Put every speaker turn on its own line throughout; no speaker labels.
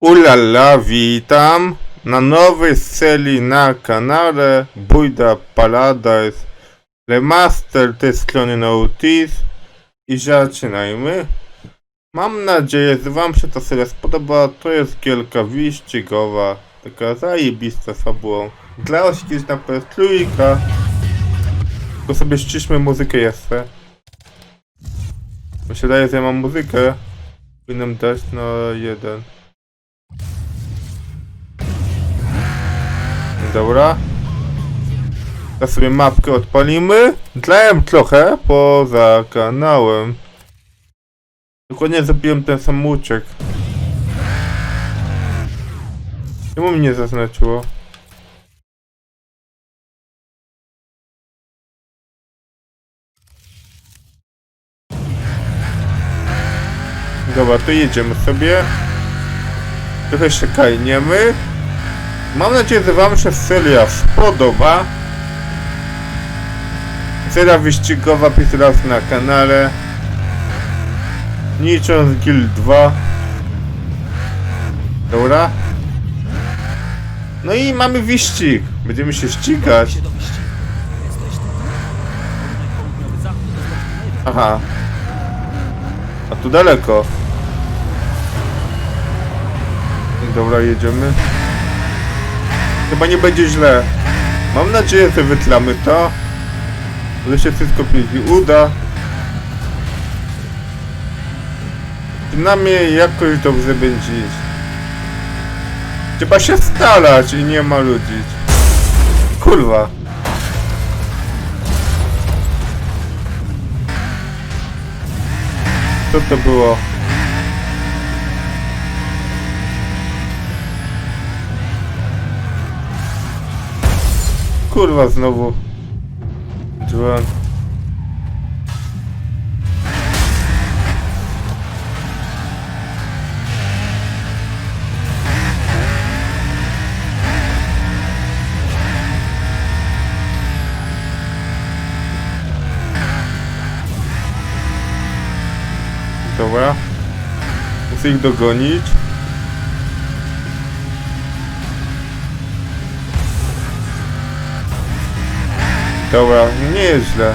Ulala, witam na nowej serii na kanale Bójda Paradise Remaster tej strony Nautis i zaczynajmy. Mam nadzieję, że wam się ta seria spodobała. To jest gierka wyścigowa, taka zajebista fabułą. Dla się na PS3. To sobie ściszmy muzykę jeszcze. Mi się wydaje, że ja mam muzykę. Powinienem dać na jeden. Dobra. Teraz sobie mapkę odpalimy. Dlałem trochę poza kanałem. Dokładnie zrobiłem ten sam uciek. Czemu mi nie zaznaczyło? Dobra, to jedziemy sobie. Trochę się kajniemy. Mam nadzieję, że Wam się seria spodoba. Seria wyścigowa pierwszy raz na kanale. Nicząc Guild 2. Dobra. No i mamy wyścig. Będziemy się ścigać. Aha. A tu daleko. Dobra, jedziemy. Chyba nie będzie źle. Mam nadzieję, że wytlamy to. Że się wszystko pięknie uda. Przynajmniej jakoś dobrze będzie iść. Trzeba się starać i nie maludzić. Kurwa. Co to było? Kurwa znowu. Dzwon. Dobra. Muszę ich dogonić. Dobra, nie jest źle.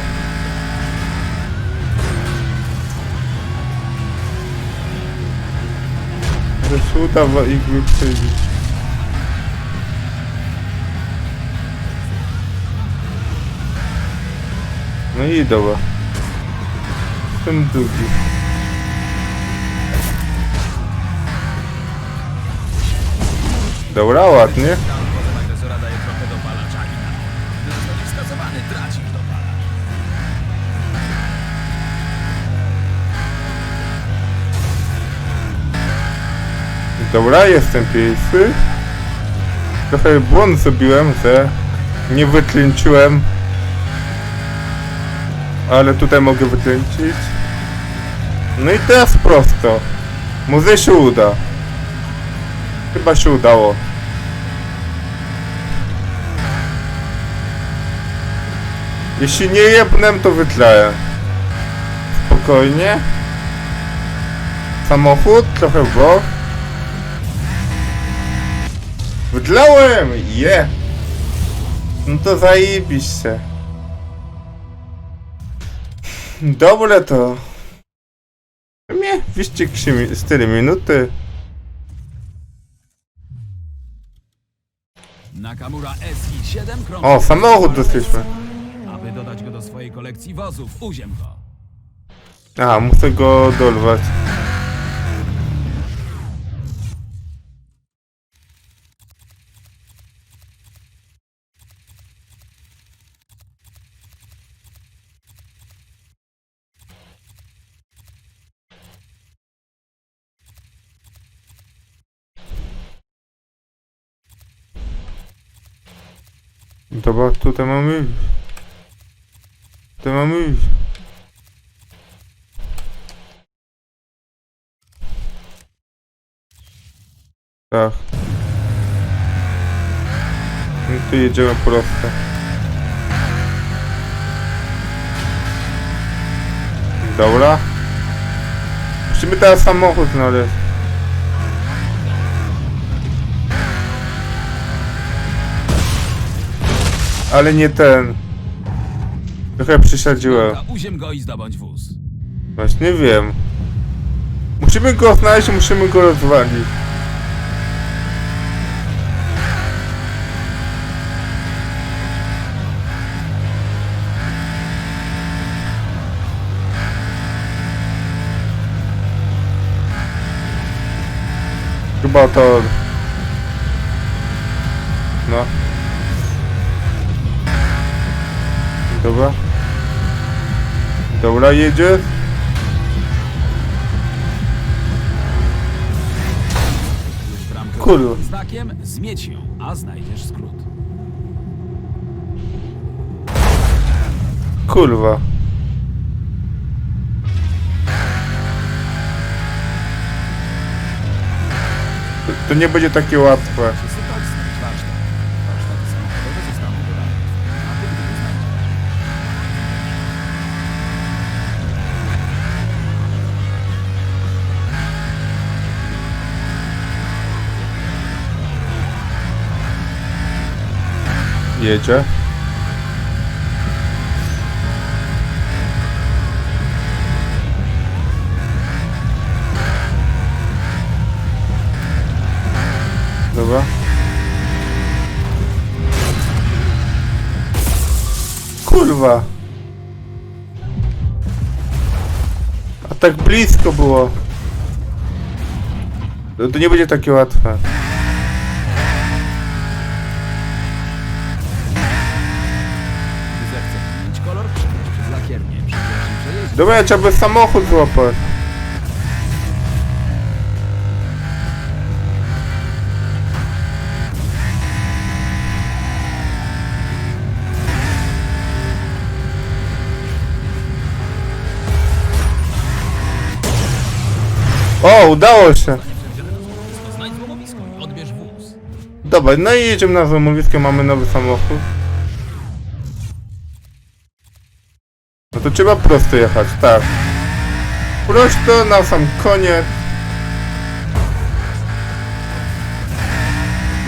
Że uda ich wyprzedzić. No i dobra. Ten drugi. Dobra, ładnie. Dobra, jestem pierwszy. Trochę błąd zrobiłem, że nie wytlęciłem. Ale tutaj mogę wytlęcić. No i teraz prosto. Może się uda. Chyba się udało. Jeśli nie jebnę, to wytlałem. Spokojnie. Samochód, trochę w bok. Wydlałem! Je! No to zajebiście. Dobre to. Nie, wyścig 4 minuty.
Nakamura SI-7 krąży.
O, samochód dostaliśmy.
Aby dodać go do swojej kolekcji wozów, uziem go.
A, muszę go dorwać. Dobra, tutaj mamy iść. Tutaj mamy iść. Tak. No to jedziemy prosto. Dobra. Musimy teraz samochód znaleźć. Ale nie ten. Trochę przesadziłem.
Uziem go i zdobądź wóz.
Właśnie wiem. Musimy go znaleźć, musimy go rozwalić. Chyba to... No. Dobra. Dobra, jedzie. Kurwa.
znakiem, zmieć ją, a znajdziesz skrót.
Kurwa. To nie będzie takie łatwe. Jedzie. Dobra. Kurwa. A tak blisko było. To, to nie będzie takie łatwe. Dobra, trzeba by samochód złapać. O, udało się.
to znajdź złomowisko i odbierz wóz.
Dobra, no i jedziemy na złomowisko, mamy nowy samochód. To trzeba prosto jechać, tak. Prosto na sam koniec.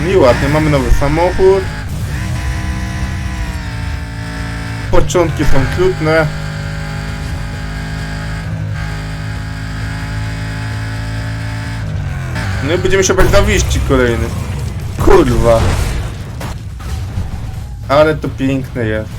No i ładnie, mamy nowy samochód. Początki są trudne. No i będziemy się bać za wyścig kolejny. Kurwa. Ale to piękne jest.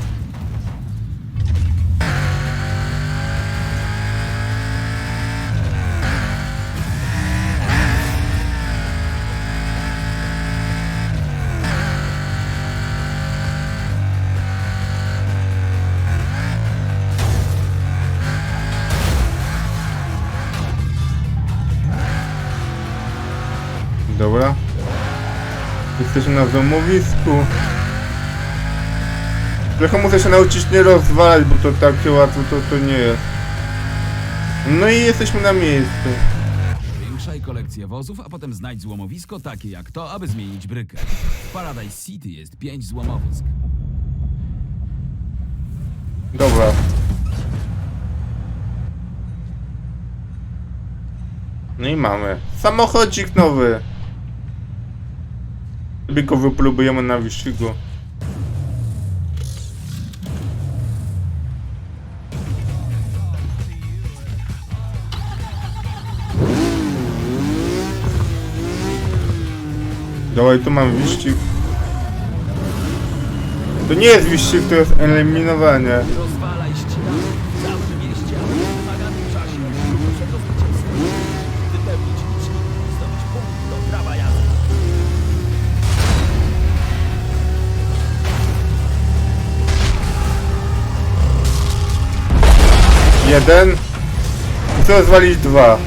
Jesteśmy na złomowisku. Trochę muszę się nauczyć nie rozwalać, bo to takie łatwe to, to nie jest. No i jesteśmy na miejscu.
Zwiększaj kolekcję wozów, a potem znajdź złomowisko takie jak to, aby zmienić brykę. W Paradise City jest pięć złomowisk.
Dobra. No i mamy. Samochodzik nowy. Go wypróbujemy na wyścigu. Dawaj, tu mam wyścig. To nie jest wyścig, to jest eliminowanie. Jeden. I chcę zwalić dwa.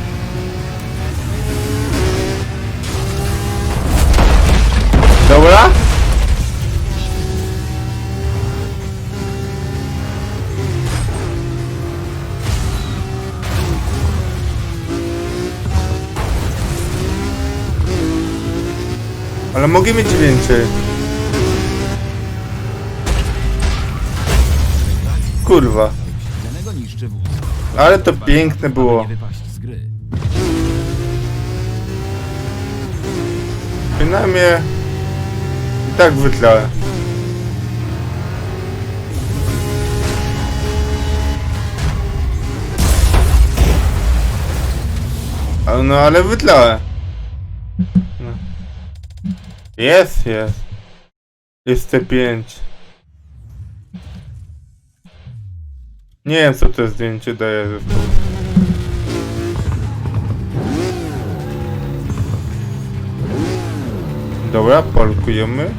Dobra? Ale mogę mieć więcej. Kurwa. Ale to piękne było.
nie.
Przynajmniej i tak wytlałem. No ale wytlałem. No. Jest, jest. Jest te pięć. Nie wiem co to zdjęcie daje zresztą. Dobra, polkujemy.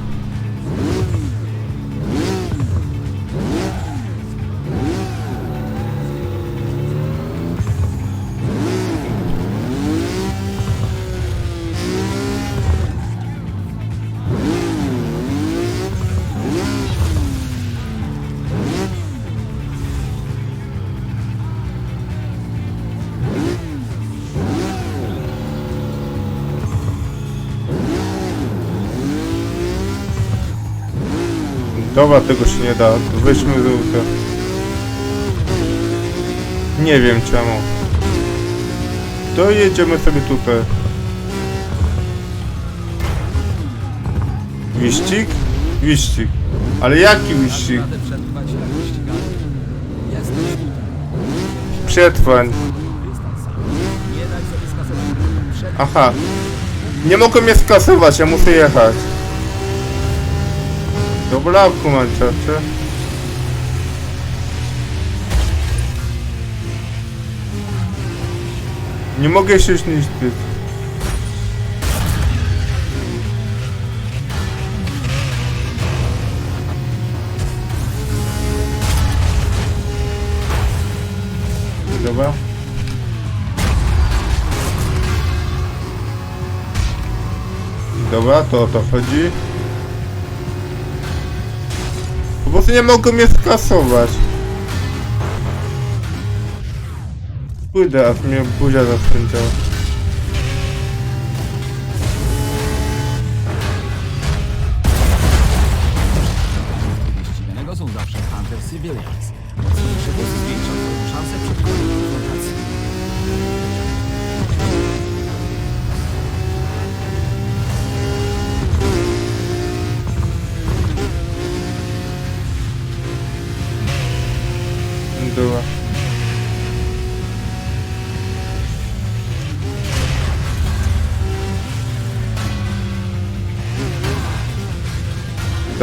Dobra, tego się nie da. Weźmy auta. Nie wiem czemu. To jedziemy sobie tutaj. Wyścig? Wyścig. Ale jaki
tutaj.
Przetrwań. Aha. Nie mogę mnie skasować, ja muszę jechać. Dobra, kumanciacze. Nie mogę się zniszczyć. Dobra. Dobra, to o to chodzi. Nie mogą mnie skasować. Pójdę, aż mnie buzia zakręciła.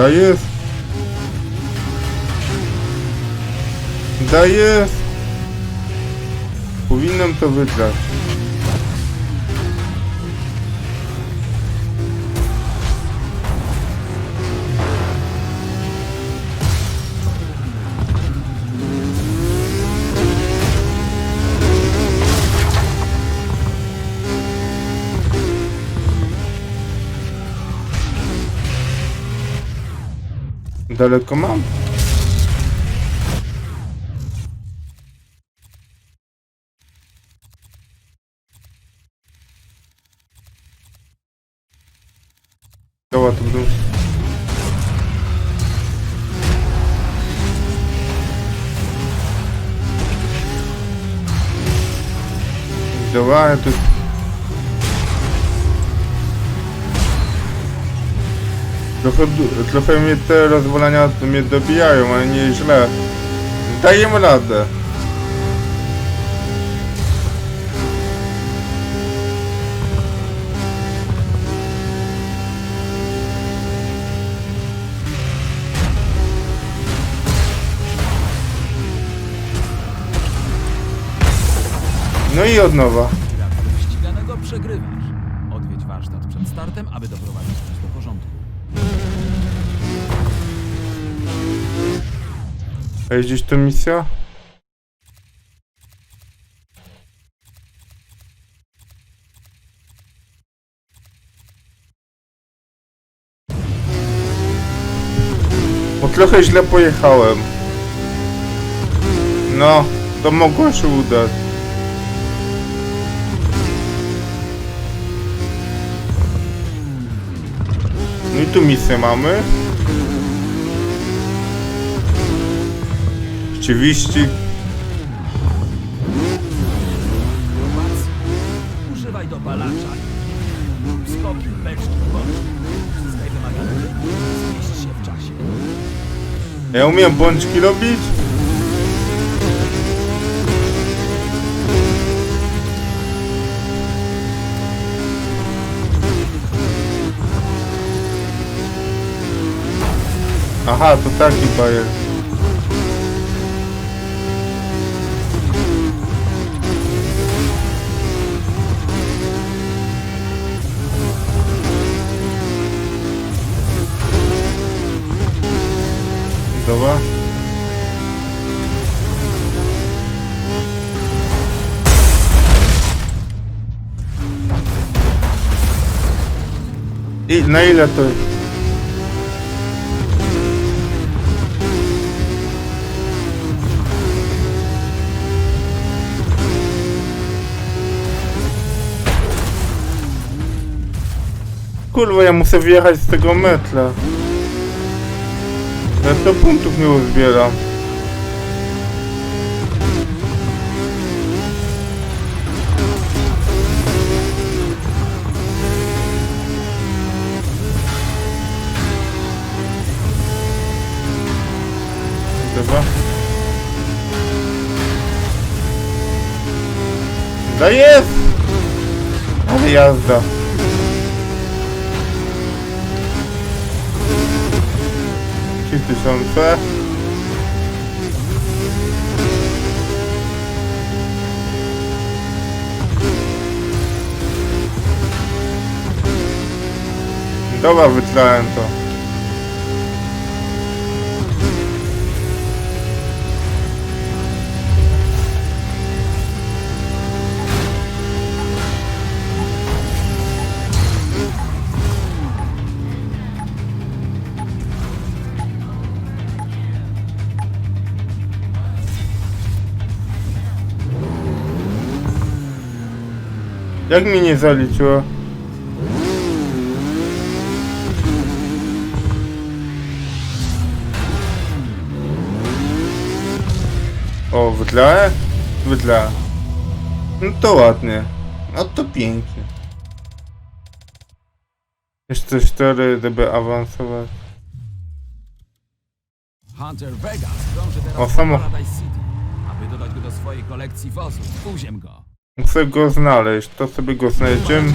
Dajesz? Dajesz? Powinnam to wygrać. Daleko mam? Dobra, to będą... Dobra, ja Trochę, trochę mnie te rozwalania mnie dobijają, ale nie źle. Dajemy radę. No i od nowa.
Gratuluję ściganego przegrywasz. Odwiedź warsztat przed startem, aby doprowadzić
A jest gdzieś tu misja? Bo trochę źle pojechałem. No, to mogło się udać. No i tu misję mamy. Rzeczywiście.
Używaj dopalacza. Skoki, beczki, bączki. Się w czasie.
Ja umiem bączki robić? Aha, to taki bajer. Na ile to jest? Kurwa, ja muszę wjechać z tego metra. Ja to punktów nie uzbieram. Da jest! Ale jazda. Trzy tysiące. Dobra, wytrałem to. Jak mi nie zaliczyło? O, wydlałem? Wydlałem. No to ładnie. No to pięknie. Jeszcze 4, żeby awansować.
Hunter Vegas dąży teraz
O,
do
samo-
Paradise City. Aby dodać go do swojej kolekcji wozów, uziem go.
Muszę go znaleźć, to sobie go znajdziemy.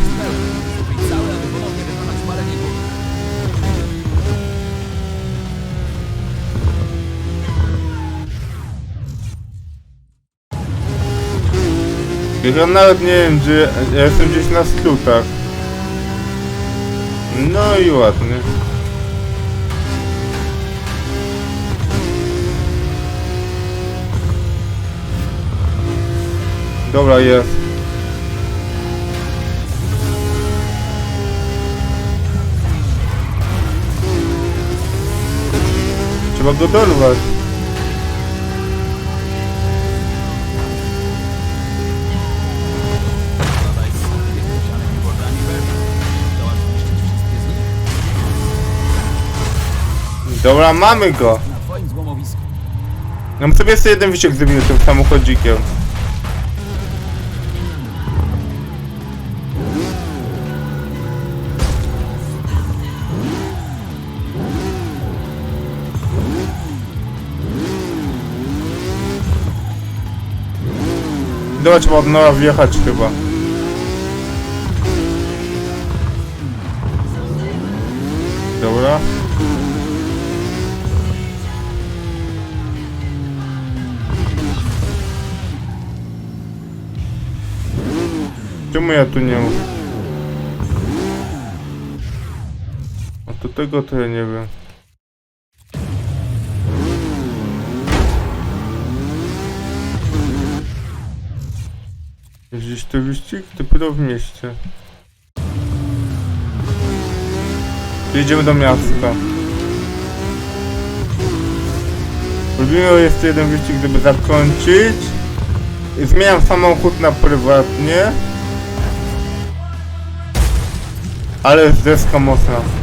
Ja nawet nie wiem, gdzie... Ja jestem gdzieś na skrótach. No i ładnie. Dobra, jest. Trzeba go dorwać. Dobra, mamy go.
na twoim złomowisku.
Ja bym sobie jeszcze jeden wyścig zrobił tym samochodzikiem. Od nowa wjechać chyba. Dobra. Czemu ja tu nie mam? A to tego to ja nie wiem. Wyścig? Dopiero w mieście. Jedziemy do miasta. Robimy jeszcze jeden wyścig, żeby zakończyć. Zmieniam samochód na prywatnie. Ale jest deska mocna.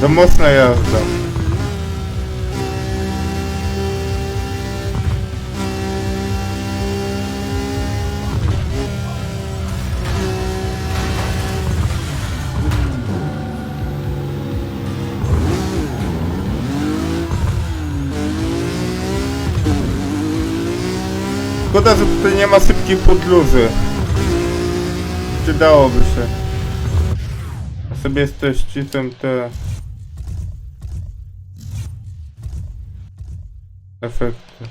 To mocna jazda. Szkoda, że tutaj nie ma sypki podluzy. Przydałoby się. A sobie z teścicem te... Efekty.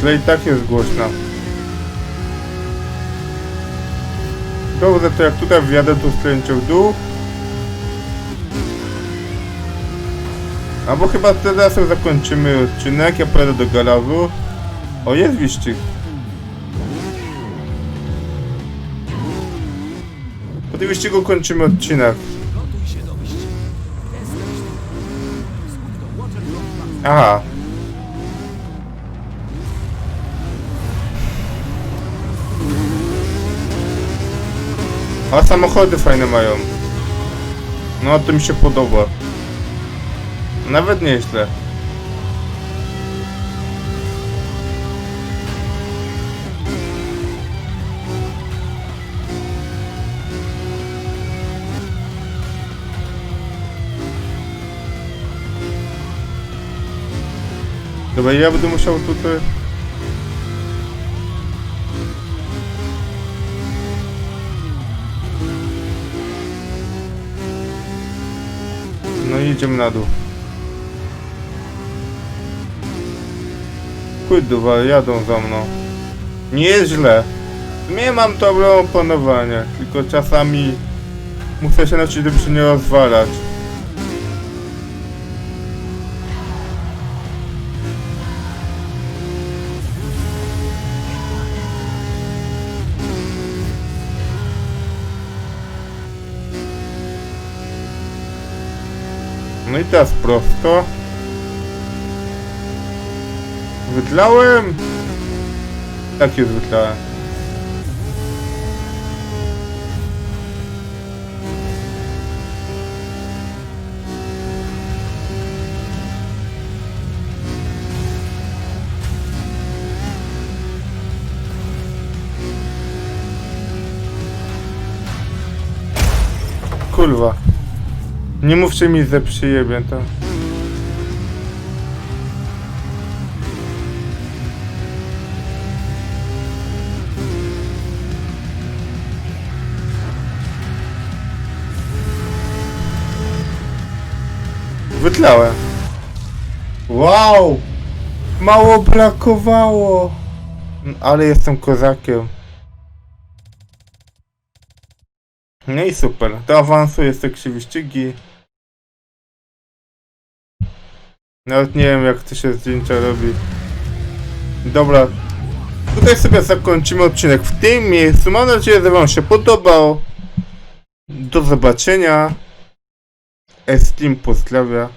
Tle i tak jest głośna. Dobrze, to jak tutaj wjadę, to skręcił w dół. Albo chyba teraz zakończymy odcinek, ja pojadę do garażu. O, jest wyścig. Po tym wyścigu kończymy odcinek. Aha. A samochody fajne mają. No to mi się podoba. Nawet nieźle. Dobra, ja będę musiał tutaj... No i idziemy na dół. Kurwa, jadą za mną. Nie jest źle. Nie mam dobre opanowanie, tylko czasami muszę się nauczyć, żeby się nie rozwalać. I teraz prosto. Wydlałem? Tak jest wydlałem. Nie mówcie mi, że przyjebie to. Wytlałem. Wow! Mało brakowało! Ale jestem kozakiem. No i super. To awansuje z te wyścigi. Nawet nie wiem jak to się zdjęcia robi. Dobra. Tutaj sobie zakończymy odcinek w tym miejscu. Mam nadzieję, że wam się podobał. Do zobaczenia. Esteem pozdrawia.